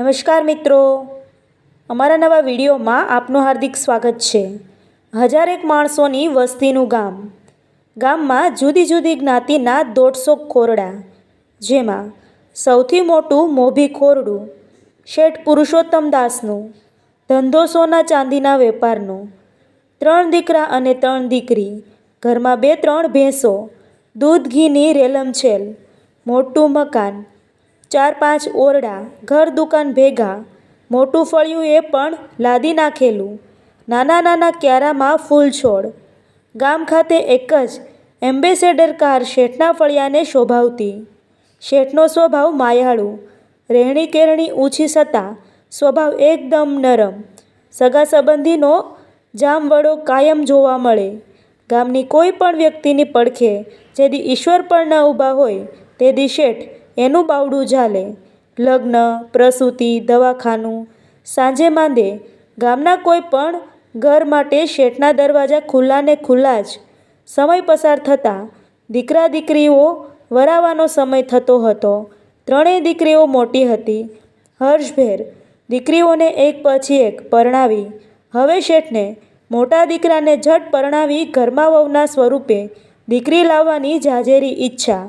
નમસ્કાર મિત્રો. અમારા નવા વિડીયોમાં આપનું હાર્દિક સ્વાગત છે. હજારેક માણસોની વસ્તીનું ગામ. ગામમાં જુદી જુદી જ્ઞાતિના દોઢસો ખોરડા જેમાં સૌથી મોટું મોભી ખોરડું શેઠ પુરુષોત્તમ દાસનું, ધંધો સોના ચાંદીના વેપારનો, ત્રણ દીકરા અને ત્રણ દીકરી, ઘરમાં બે ત્રણ ભેંસો, દૂધ, ઘીની રેલમછેલ મોટું મકાન ચાર પાંચ ઓરડા, ઘર દુકાન ભેગા, મોટું ફળિયું એ પણ લાદી નાખેલું. નાના નાના ક્યારામાં ફૂલ છોડ ગામ ખાતે એક જ એમ્બેસેડર કાર શેઠના ફળિયાને શોભાવતી. શેઠનો સ્વભાવ માયાળુ રહેણી કેરણી ઊંચી છતાં સ્વભાવ એકદમ નરમ. સગા સંબંધીનો જામવડો કાયમ જોવા મળે. ગામની કોઈ પણ વ્યક્તિની પડખે જેદી ઈશ્વર પણ ન ઊભા હોય, તેદી શેઠ એનું બાવડું ઝાલે. લગ્ન, પ્રસૂતિ, દવાખાનું. સાંજે માંદે ગામના કોઈ પણ ઘર માટે શેઠના દરવાજા ખુલ્લા ને ખુલ્લા જ. સમય પસાર થતાં દીકરા દીકરીઓ વરાવાનો સમય થતો હતો. ત્રણેય દીકરીઓ મોટી હતી. હર્ષભેર દીકરીઓને એક પછી એક પરણાવી. હવે શેઠને મોટા દીકરાને ઝટ પરણાવી ઘરમાં વહુના સ્વરૂપે દીકરી લાવવાની જાજેરી ઈચ્છા.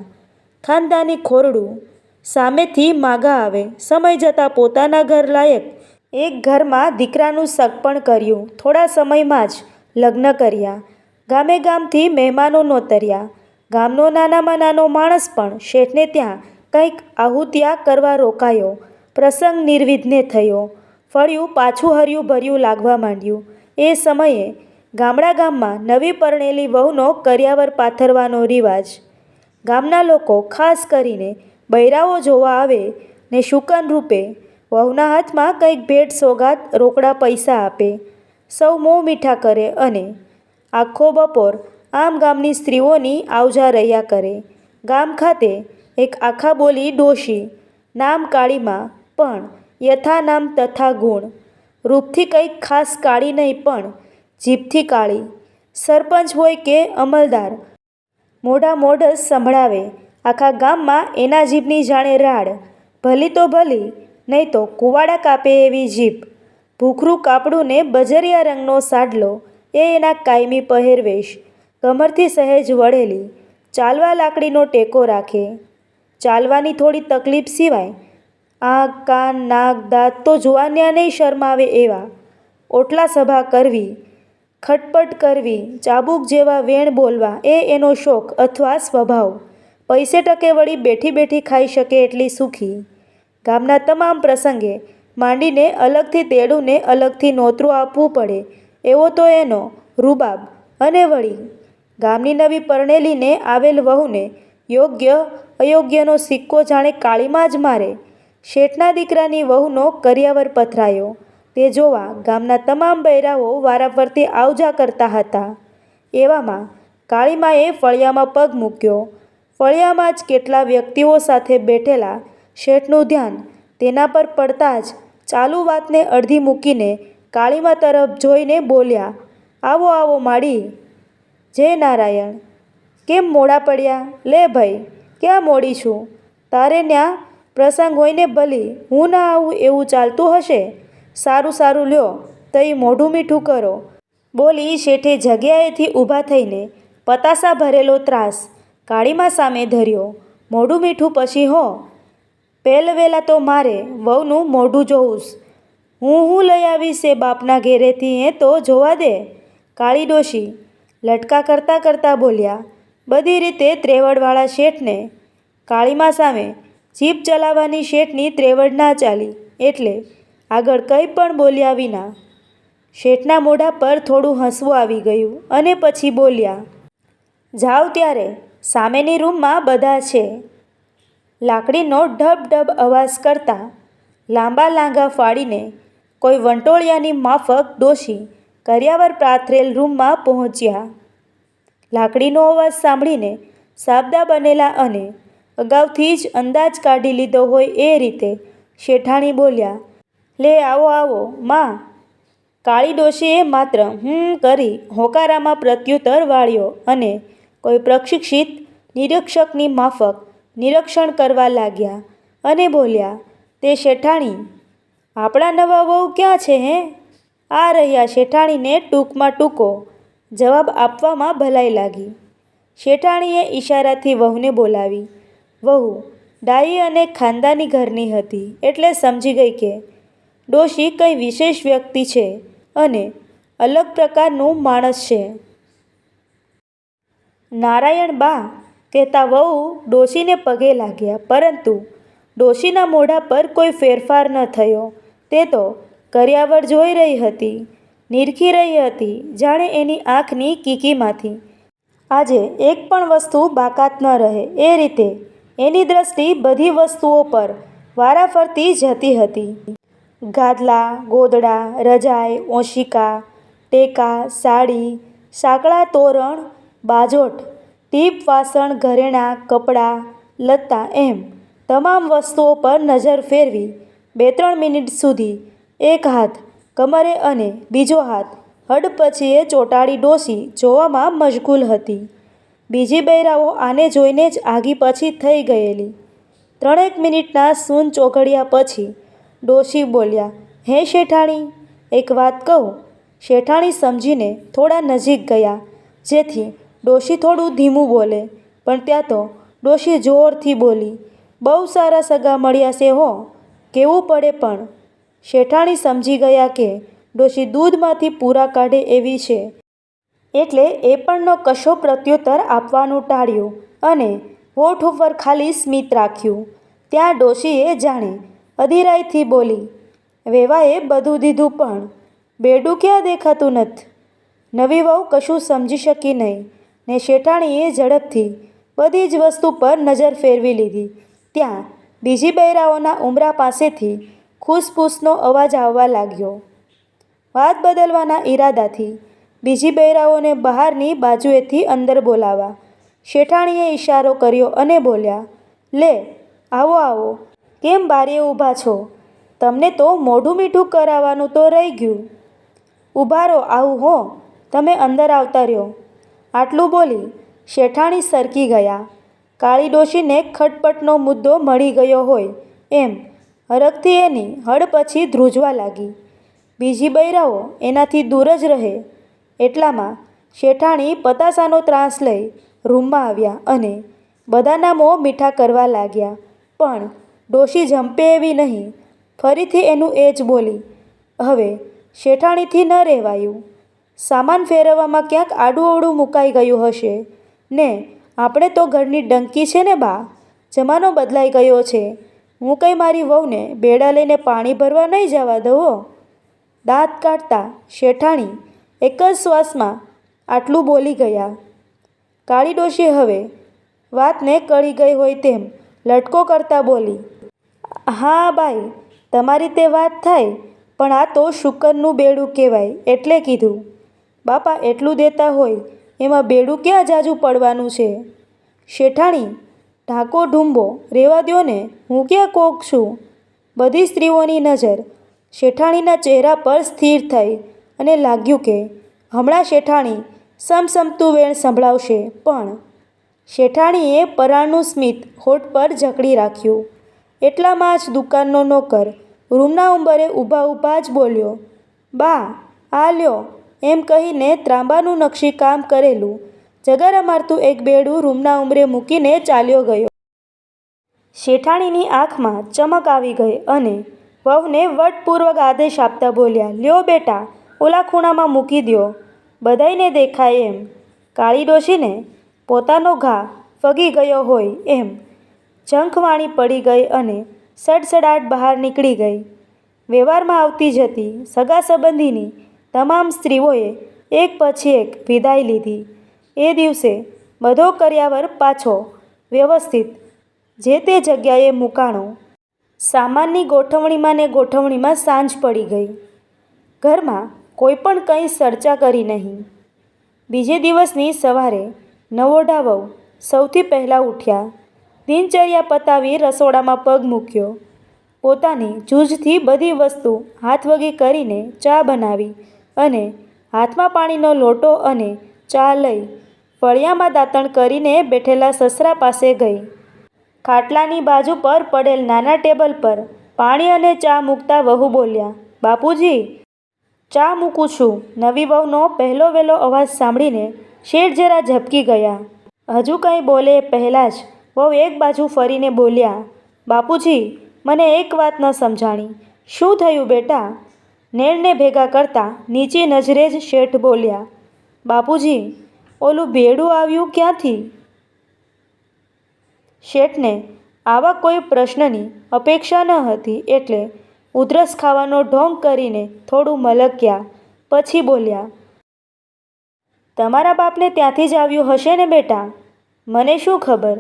ખાનદાની ખોરડું સામેથી માગા આવે. સમય જતાં પોતાના ઘર લાયક એક ઘરમાં દીકરાનું સગપણ કર્યું. થોડા સમયમાં જ લગ્ન કર્યા. ગામે ગામથી મહેમાનો નોતર્યા. ગામનો નાનામાં નાનો માણસ પણ શેઠને ત્યાં કંઈક આહુતિયા કરવા રોકાયો. પ્રસંગ નિર્વિઘ્ને થયો. ફળ્યું પાછું હર્યું ભર્યું લાગવા માંડ્યું. એ સમયે ગામડા ગામમાં નવી પરણેલી વહુનો કરિયાવર પાથરવાનો રિવાજ ગામના લોકો ખાસ કરીને બૈરાઓ જોવા આવે ને શુકન રૂપે વહુના હાથમાં કંઈક ભેટ સોગાદ રોકડા પૈસા આપે, સૌ મોં મીઠા કરે અને આખો બપોર આમ ગામની સ્ત્રીઓની આવજા રહ્યા કરે. ગામ ખાતે એક આખા બોલી ડોશી, નામ કાળીમાં, પણ યથા નામ તથા ગુણ. રૂપથી કંઈક ખાસ કાળી નહીં પણ જીભથી કાળી. સરપંચ હોય કે અમલદાર મોઢા મોઢ સંભળાવે. આખા ગામમાં એના જીભની જાણે રાડ. ભલી તો ભલી, નહીં તો કુવાડા કાપે એવી જીભ. ભૂખરું કાપડું ને બજરિયા રંગનો સાડલો, એ એના કાયમી પહેરવેશ. કમરથી સહેજ વળેલી, ચાલવા લાકડીનો ટેકો રાખે. ચાલવાની થોડી તકલીફ સિવાય, આંખ, કાન, નાક, દાંત તો જોવાન્યા નહીં શરમાવે એવા. ઓટલા સભા કરવી ખટપટ કરવી, ચાબુક જેવા વેણ બોલવા એ એનો શોખ અથવા સ્વભાવ. પૈસે ટકે વળી બેઠી બેઠી ખાઈ શકે એટલી સુખી. ગામના તમામ પ્રસંગે માંડીને અલગથી તેડુંને અલગથી નોતરું આપવું પડે, એવો તો એનો રૂબાબ અને વળી. ગામની નવી પરણેલીને આવેલ વહુને યોગ્ય અયોગ્યનો સિક્કો જાણે કાળીમાં જ મારે. શેઠના દીકરાની વહુનો કરિયાવર પથરાયો. તે જોવા ગામના તમામ બૈરાઓ વારાફરતી આવજા કરતા હતા. એવામાં કાળીમાએ ફળિયામાં પગ મૂક્યો. ફળિયામાં જ કેટલા વ્યક્તિઓ સાથે બેઠેલા શેઠનું ધ્યાન તેના પર પડતા જ ચાલુ વાતને અડધી મૂકીને કાળીમા તરફ જોઈને બોલ્યા, આવો આવો માડી જય નારાયણ. કેમ મોડા પડ્યા? લે ભાઈ, ક્યાં મોડી છું? તારે ન્યા પ્રસંગ હોયને ભલી. હું ના આવું એવું ચાલતું હશે? સારું સારું લ્યો, તઈ મોઢું મીઠું કરો. બોલી શેઠે જગ્યાએથી ઊભા થઈને પતાસા ભરેલો ત્રાસ કાળીમા સામે ધર્યો. મોઢું મીઠું પછી હો, પહેલવેલા તો મારે વહુનું મોઢું જોઉંશ હું હું લઈ આવીશ એ બાપના ઘેરેથી, એ તો જોવા દે. કાળી ડોશી લટકા કરતાં કરતાં બોલ્યા, બધી રીતે ત્રેવડવાળા શેઠને કાળીમા સામે જીપ ચલાવવાની શેઠની ત્રેવડ ના ચાલી. એટલે આગળ કંઈ પણ બોલ્યા વિના શેઠના મોઢા પર થોડું હસવું આવી ગયું અને પછી બોલ્યા, જાઓ ત્યારે, સામેની રૂમમાં બધા છે. લાકડીનો ઢબ ઢબ અવાજ કરતાં લાંબા લાંગા ફાડીને કોઈ વંટોળિયાની માફક ડોશી કર્યાવર પાથરેલ રૂમમાં પહોંચ્યા. લાકડીનો અવાજ સાંભળીને સાબદા બનેલા અને અગાઉથી જ અંદાજ કાઢી લીધો હોય એ રીતે શેઠાણી બોલ્યા લે, આવો આવો. માં. કાળી ડોશીએ માત્ર હમ કરી હોકારામાં પ્રત્યુત્તર વાળ્યો અને કોઈ પ્રશિક્ષિત, નિરીક્ષકની માફક નિરીક્ષણ કરવા લાગ્યા અને બોલ્યા, તે શેઠાણી, આપણા નવા વહુ ક્યાં છે, હે? આ રહ્યા શેઠાણીને ટૂંકમાં ટૂંકો જવાબ આપવામાં ભલાઈ લાગી. શેઠાણીએ ઈશારાથી વહુને બોલાવી. વહુ ડાયી અને ખાનદાની ઘરની હતી એટલે સમજી ગઈ કે ડોશી કંઈ વિશેષ વ્યક્તિ છે અને અલગ પ્રકારનું માણસ છે? નારાયણ બા કહેતા વહુ ડોશીને પગે લાગ્યા, પરંતુ ડોશીના મોઢા પર કોઈ ફેરફાર ન થયો. તે તો કર્યાવર જોઈ રહી હતી, નિરખી રહી હતી, જાણે એની આંખની કીકીમાંથી. આજે એક પણ વસ્તુ બાકાત ન રહે. એ રીતે એની દ્રષ્ટિ બધી વસ્તુઓ પર વારાફરતી જતી હતી. ગાદલા, ગોદડા, રજાઈ, ઓશિકા, ટેકા, સાડી, સાંકળા તોરણ, બાજોટ, ટીપ વાસણ, ઘરેણાં, કપડાં, લત્તા એમ તમામ વસ્તુઓ પર નજર ફેરવી બે ત્રણ મિનિટ સુધી એક હાથ કમરે અને બીજો હાથ હડ પછીએ ચોટાડી ડોસી જોવામાં મશગુલ હતી. બીજી બૈરાઓ આને જોઈને જ આગી પછી થઈ ગયેલી. ત્રણેક મિનિટના સૂન ચોઘડિયા પછી ડોશી બોલ્યા, હે શેઠાણી, એક વાત કહું. શેઠાણી સમજીને થોડા નજીક ગયા, જેથી ડોશી થોડું ધીમું બોલે, પણ ત્યાં તો ડોશી જોરથી બોલી, બહુ સારા સગા મળ્યા છે હો, કેવું પડે પણ? શેઠાણી સમજી ગયા કે ડોશી દૂધમાંથી પૂરા કાઢે એવી છે. એટલે એ પણનો કશો પ્રત્યુત્તર આપવાનું ટાળ્યું અને હોઠ ઉપર ખાલી સ્મિત રાખ્યું. ત્યાં ડોશીએ જાણે અધીરાઈથી બોલી, વેવાએ બધું દીધું પણ બેડું ક્યાં દેખાતું નથી? નવી વહુ કશું સમજી શકી નહીં. ને શેઠાણીએ ઝડપથી બધી જ વસ્તુ પર નજર ફેરવી લીધી. ત્યાં બીજી બૈરાઓના ઉમરા પાસેથી ખુસફૂસનો અવાજ આવવા લાગ્યો. વાત બદલવાના ઈરાદાથી બીજી બૈરાઓને બહારની બાજુએથી અંદર બોલાવા શેઠાણીએ ઈશારો કર્યો અને બોલ્યા, લે, આવો આવો. કેમ બારે ઊભા છો? તમને તો મોઢું મીઠું કરાવવાનું તો રહી ગયું. ઊભા રહો, આવું હો. તમે અંદર આવતા રહ્યો. આટલું બોલી શેઠાણી સરકી ગયા. કાળી ડોશીને ખટપટનો મુદ્દો મળી ગયો હોય એમ હરખથી એની હળ પછી ધ્રુજવા લાગી. બીજી બૈરાઓ એનાથી દૂર જ રહે. એટલામાં શેઠાણી પતાસાનો ત્રાસ લઈ રૂમમાં આવ્યા અને બધાના મોં મીઠા કરવા લાગ્યા. પણ ડોશી જંપે એવી નહીં. ફરીથી એનું એ જ બોલી, હવે શેઠાણીથી ન રહેવાયું. સામાન ફેરવવામાં ક્યાંક આડું અવળું મુકાઈ ગયું હશે. ને, આપણે તો ઘરની ડંકી છે ને બા? જમાનો બદલાઈ ગયો છે. હું કંઈ મારી વહુને બેડા લઈને પાણી ભરવા નહીં જવા દઉં દાંત કાઢતા શેઠાણી એક જ શ્વાસમાં આટલું બોલી ગયા. કાળી ડોશી, હવે વાતને કળી ગઈ હોય તેમ લટકો કરતા બોલી હા બાઈ, તમારી તે વાત થાય પણ આ તો શુકરનું બેડું કહેવાય, એટલે કીધું. બાપા એટલું દેતા હોય, એમાં બેડું ક્યાં જાજુ પડવાનું છે? શેઠાણી, ઢાંકો ઢૂંબો, રેવા દો ને, હું ક્યાં કોક છું? બધી સ્ત્રીઓની નજર શેઠાણીના ચહેરા પર સ્થિર થઈ અને લાગ્યું કે, હમણાં શેઠાણી સમસમતું વેણ સંભળાવશે. પણ શેઠાણીએ પરાણનું સ્મિત હોઠ પર જકડી રાખ્યું. એટલામાં જ દુકાનનો નોકર રૂમના ઉંબરે ઊભા ઊભા જ બોલ્યો, બા, આ લ્યો. એમ કહીને ત્રાંબાનું નકશી કામ કરેલું. જગારા મારતું એક બેડું રૂમના ઉંબરે મૂકીને ચાલ્યો ગયો. શેઠાણીની આંખમાં ચમક આવી ગઈ અને વહુને વટપૂર્વક આદેશ આપતા બોલ્યા, લ્યો બેટા, ઓલા ખૂણામાં મૂકી દ્યો. બધાયને દેખાય એમ. કાળી ડોશીને પોતાનો ઘા ફગી ગયો હોય એમ ઝંખવાણી પડી ગઈ અને સડસડાટ બહાર નીકળી ગઈ. વ્યવહારમાં આવતી જતી સગા સંબંધીની તમામ સ્ત્રીઓએ એક પછી એક વિદાય લીધી. એ દિવસે બધો કર્યાવર પાછો વ્યવસ્થિત, જે તે જગ્યાએ મૂકાણો, સામાનની ગોઠવણીમાં ને ગોઠવણીમાં સાંજ પડી ગઈ. ઘરમાં કોઈ પણ કંઈ ચર્ચા કરી નહીં. બીજે દિવસની સવારે નવોઢા વહુ સૌથી પહેલાં ઉઠ્યા. દિનચર્યા પતાવી રસોડામાં પગ મૂક્યો. પોતાની જૂજથી બધી વસ્તુ હાથવગી કરીને ચા બનાવી અને હાથમાં પાણીનો લોટો અને ચા લઈ ફળિયામાં દાંતણ કરીને બેઠેલા સસરા પાસે ગઈ. ખાટલાની બાજુ પર પડેલ નાના ટેબલ પર પાણી અને ચા મૂકતા વહુ બોલ્યા, બાપુજી, ચા મૂકું છું. નવી વહુનો પહેલો વહેલો અવાજ સાંભળીને શેઠ જરા ઝબકી ગયા. હજુ કંઈ બોલે પહેલાં જ. વહુ એક બાજુ ફરીને બોલ્યા, બાપુજી, મને એક વાત ન સમજાણી. શું થયું બેટા? નેણને ભેગા કરતા નીચી નજરે જ શેઠ બોલ્યા, બાપુજી, ઓલું ભેડું આવ્યું ક્યાંથી? શેઠને, આવા કોઈ પ્રશ્નની અપેક્ષા ન હતી એટલે ઉધરસ ખાવાનો ઢોંગ કરીને થોડું મલક્યા, પછી બોલ્યા, તમારા બાપને ત્યાંથી જ આવ્યું હશે ને બેટા? મને શું ખબર?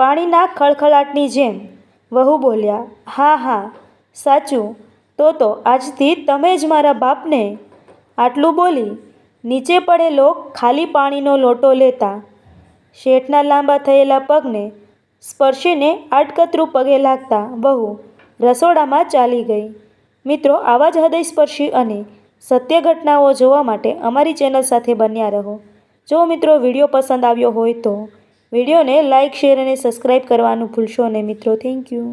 પાણીના ખળખળાટની જેમ વહુ બોલ્યા, હા હા, સાચું. તો તો, આજથી તમે જ મારા બાપને આટલું બોલી નીચે પડેલો ખાલી પાણીનો લોટો લેતા શેઠના લાંબા થયેલા પગને સ્પર્શીને આડકતરું પગે લાગતા વહુ રસોડામાં ચાલી ગઈ. મિત્રો, આવા જ હૃદયસ્પર્શી અને સત્ય ઘટનાઓ જોવા માટે અમારી ચેનલ સાથે બન્યા રહો. જો મિત્રો વીડિયો પસંદ આવ્યો હોય તો વિડીયોને લાઇક શેર અને સબસ્ક્રાઈબ કરવાનું ભૂલશો નહીં મિત્રો. Thank you.